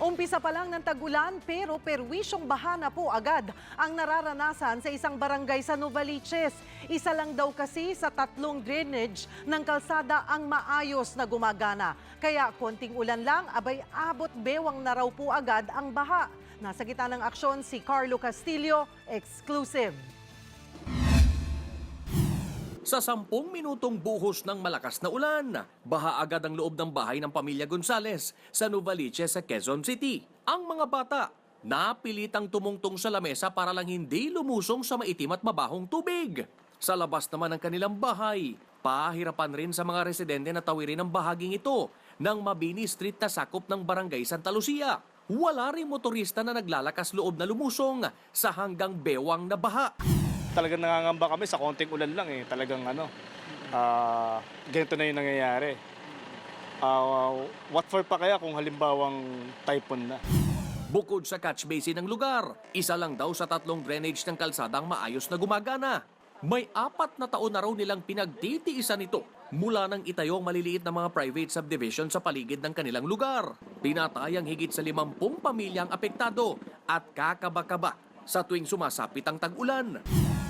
Umpisa pa lang ng tagulan pero perwisyong bahana po agad ang nararanasan sa isang barangay sa Novaliches. Isa lang daw kasi sa tatlong drainage ng kalsada ang maayos na gumagana. Kaya konting ulan lang, abay abot bewang na raw po agad ang baha. Nasa gitna ng aksyon si Carlo Castillo, exclusive. Sa sampung minutong buhos ng malakas na ulan, baha agad ang loob ng bahay ng pamilya Gonzales sa Novaliches sa Quezon City. Ang mga bata, napilitang tumungtong sa lamesa para lang hindi lumusong sa maitim at mabahong tubig. Sa labas naman ng kanilang bahay, pahirapan rin sa mga residente na tawirin ang bahaging ito ng Mabini Street na sakop ng Barangay Santa Lucia. Wala rin motorista na naglalakas loob na lumusong sa hanggang bewang na baha. Talagang nangangamba kami sa konting ulan lang eh. Talagang ano, ah ganito na yung nangyayari. Ah, what for pa kaya kung halimbawang typhoon na? Bukod sa catch basin ng lugar, isa lang daw sa tatlong drainage ng kalsada ang maayos na gumagana. May apat na taon na raw nilang pinagtitiisan ito mula nang itayo ang maliliit na mga private subdivision sa paligid ng kanilang lugar. Pinatayang higit sa limampung pamilyang apektado at kakaba-kaba sa tuwing sumasapit ang tag-ulan.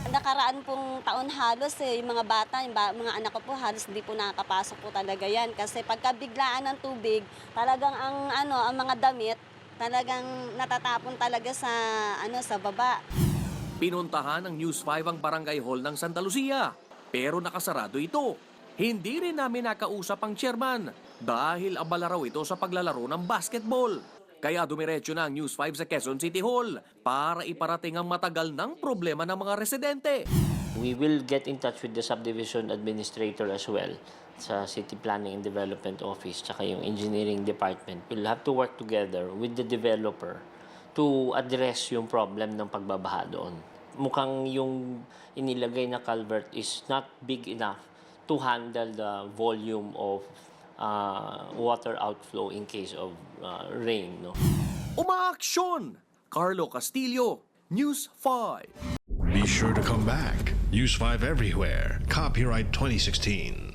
Nakaraan pong taon halos eh, yung mga bata, yung ba- mga anak ko po halos hindi po nakakapasok po talaga yan. Kasi pagka biglaan ng tubig, talagang ang, ano, ang mga damit, talagang natatapon talaga sa, ano, sa baba. Pinuntahan ng News 5 ang barangay hall ng Santa Lucia. Pero nakasarado ito. Hindi rin namin nakausap ang chairman dahil abala raw ito sa paglalaro ng basketball. Kaya dumiretso na ang News 5 sa Quezon City Hall para iparating ang matagal ng problema ng mga residente. We will get in touch with the subdivision administrator as well sa City Planning and Development Office tsaka yung engineering department. We'll have to work together with the developer to address yung problem ng pagbabaha doon. Mukhang yung inilagay na culvert is not big enough to handle the volume of uh, water outflow in case of uh, rain. No? Umaaksyon! Carlo Castillo, News 5. Be sure to come back. Use 5 everywhere. Copyright 2016.